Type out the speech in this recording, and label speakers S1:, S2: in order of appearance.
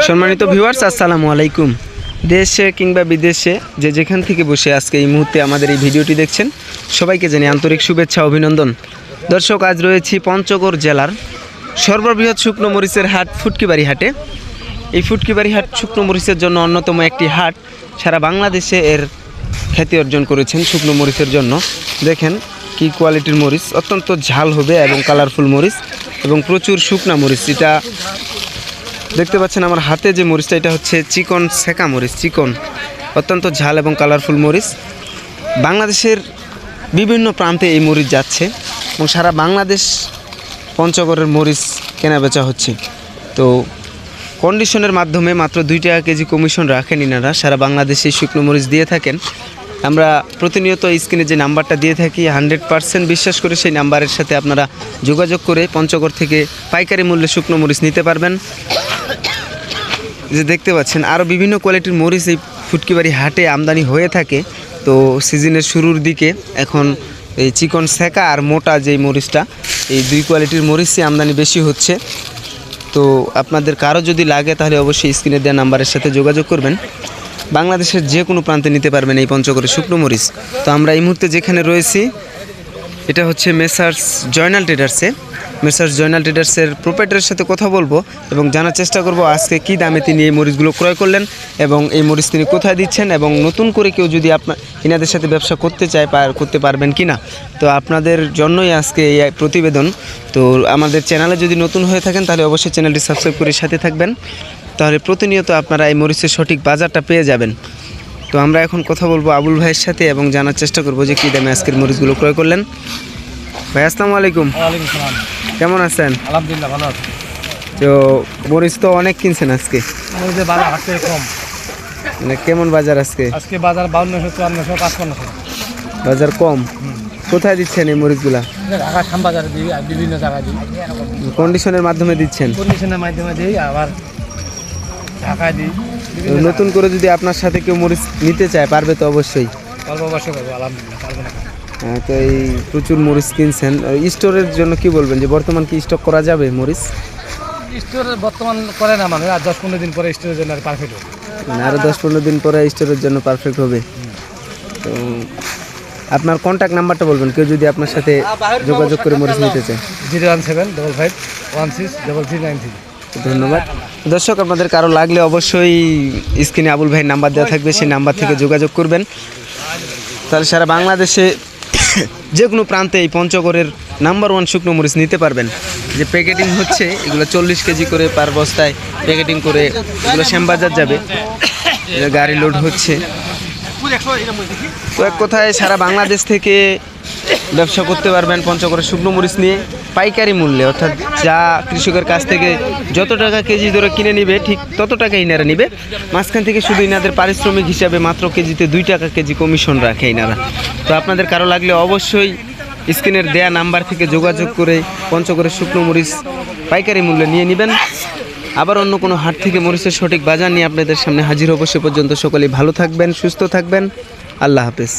S1: সম্মানিত ভিউয়ার্স আসসালামু আলাইকুম। দেশে কিংবা বিদেশে যে যেখান থেকে বসে আজকে এই মুহূর্তে আমাদের এই ভিডিওটি দেখছেন, সবাইকে জানি আন্তরিক শুভেচ্ছা, অভিনন্দন। দর্শক, আজ রয়েছি পঞ্চগড় জেলার সর্ববৃহৎ শুকনো মরিচের হাট, ফুটকিবাড়ি হাটে। এই ফুটকিবাড়ি হাট শুকনো মরিচের জন্য অন্যতম একটি হাট সারা বাংলাদেশে এর খ্যাতি অর্জন করেছেন শুকনো মরিচের জন্য। দেখেন কি কোয়ালিটির মরিচ, অত্যন্ত ঝাল হবে এবং কালারফুল মরিচ এবং প্রচুর শুকনা মরিচ। এটা দেখতে পাচ্ছেন আমার হাতে যে মরিচটা, এটা হচ্ছে চিকন সেকা মরিচ, চিকন, অত্যন্ত ঝাল এবং কালারফুল মরিচ। বাংলাদেশের বিভিন্ন প্রান্তে এই মরিচ যাচ্ছে এবং সারা বাংলাদেশ পঞ্চগড়ের মরিচ কেনা বেচা হচ্ছে। তো কন্ডিশনের মাধ্যমে মাত্র দুই টাকা কেজি কমিশন রাখেন ইনারা, সারা বাংলাদেশে শুকনো মরিচ দিয়ে থাকেন। আমরা প্রতিনিয়ত স্ক্রিনে যে নাম্বারটা দিয়ে থাকি হান্ড্রেড পার্সেন্ট বিশ্বাস করে সেই নাম্বারের সাথে আপনারা যোগাযোগ করে পঞ্চগড় থেকে পাইকারি মূল্যে শুকনো মরিচ নিতে পারবেন। যে দেখতে পাচ্ছেন আরও বিভিন্ন কোয়ালিটির মরিচ এই ফুটকিবাড়ি হাটে আমদানি হয়ে থাকে। তো সিজনের শুরুর দিকে এখন এই চিকন সেকা আর মোটা যেই মরিচটা, এই দুই কোয়ালিটির মরিচই আমদানি বেশি হচ্ছে। তো আপনাদের কারও যদি লাগে তাহলে অবশ্যই স্ক্রিনে দেওয়া নাম্বারের সাথে যোগাযোগ করবেন। বাংলাদেশের যে কোনো প্রান্তে নিতে পারবেন এই পঞ্চগড়ের শুকনো মরিচ। তো আমরা এই মুহূর্তে যেখানে রয়েছি এটা হচ্ছে মেসার্স জয়নাল ট্রেডার্সে। মেসার্স জয়নাল ট্রেডার্সের প্রোপাইটারের সাথে কথা বলব এবং জানার চেষ্টা করব আজকে কী দামে তিনি এই মরিচগুলো ক্রয় করলেন এবং এই মরিচ তিনি কোথায় দিচ্ছেন এবং নতুন করে কেউ যদি আপনার ইনাদের সাথে ব্যবসা করতে চায় পার করতে পারবেন কি না। তো আপনাদের জন্যই আজকে এই প্রতিবেদন। তো আমাদের চ্যানেলে যদি নতুন হয়ে থাকেন তাহলে অবশ্যই চ্যানেলটি সাবস্ক্রাইব করে সাথে থাকবেন। তাহলে প্রতিনিয়ত আপনারা এই মরিচের সঠিক বাজারটা পেয়ে যাবেন। তো আমরা এখন কথা বলব আবুল ভাইয়ের সাথে এবং জানার চেষ্টা করব যে কী দামে আজকের মরিচগুলো ক্রয় করলেন। ভাই আসসালামু আলাইকুম। কেমন আছেন?
S2: আলহামদুলিল্লাহ ভালো আছি।
S1: তো মরিচ তো অনেক কিনছেন আজকে।
S2: বাজার হাট কম।
S1: মানে কেমন বাজার আজকে?
S2: আজকে বাজার বাউন্নশো চুয়ান্নশো পাঁচপান্নশো।
S1: বাজার কম। কোথায় দিচ্ছেন এই মরিচগুলা?
S2: ঢাকা শ্যামবাজারে দিই বিভিন্ন জায়গায় দিই।
S1: কন্ডিশনের মাধ্যমে দিচ্ছেন?
S2: কন্ডিশনের মাধ্যমে দিই আবার ঢাকায় দিই।
S1: নতুন করে যদি আপনার সাথে কেউ মরিচ নিতে চায় পারবে তো অবশ্যই?
S2: আলহামদুলিল্লাহ পারব না
S1: হ্যাঁ, তো এই প্রচুর মরিচ কিনছেন। স্টোরের জন্য কি বলবেন যে বর্তমান কি স্টক করা যাবে মরিচ?
S2: স্টোর বর্তমান করে না মানে আর দশ পনেরো দিন পরে স্টোরের জন্য আর পারফেক্ট হবে।
S1: মানে আরও দশ পনেরো দিন পরে স্টোরের জন্য পারফেক্ট হবে। তো আপনার কন্ট্যাক্ট নাম্বারটা বলবেন কেউ যদি আপনার সাথে যোগাযোগ করে মরিচ নিতে চায়।
S2: Zero one seven double five one six double three nine three
S1: ধন্যবাদ। দর্শক, আপনাদের কারও লাগলে অবশ্যই স্ক্রিনে আবুল ভাইয়ের নাম্বার দেওয়া থাকবে, সেই নাম্বার থেকে যোগাযোগ করবেন। তাহলে সারা বাংলাদেশে যে কোনো প্রান্তে এই পঞ্চগড়ের নাম্বার ওয়ান শুকনো মরিচ নিতে পারবেন। যে প্যাকেটিং হচ্ছে, এগুলো চল্লিশ কেজি করে পার বস্তায় প্যাকেটিং করে এগুলো শ্যামবাজার যাবে। গাড়ি লোড হচ্ছে। তো এক কথায় সারা বাংলাদেশ থেকে ব্যবসা করতে পারবেন পঞ্চগড়ের শুকনো মরিচ নিয়ে পাইকারি মূল্যে, অর্থাৎ যা কৃষকের কাছ থেকে যত টাকা কেজি ধরে কিনে নিবে, ঠিক তত টাকা ইনারা নিবে। মাঝখান থেকে শুধু ইনাদের পারিশ্রমিক হিসাবে মাত্র কেজিতে দুই টাকা কেজি কমিশন রাখে ইনারা। তো আপনাদের কারও লাগলে অবশ্যই স্ক্রিনের দেয়া নাম্বার থেকে যোগাযোগ করে পঞ্চগড়ের শুকনো মরিচ পাইকারি মূল্যে নিয়ে নেবেন। আবার অন্য কোনো হাট থেকে মরিচের সঠিক বাজার নিয়ে আপনাদের সামনে হাজির হব সে পর্যন্ত সকলেই ভালো থাকবেন, সুস্থ থাকবেন। আল্লাহ হাফেজ।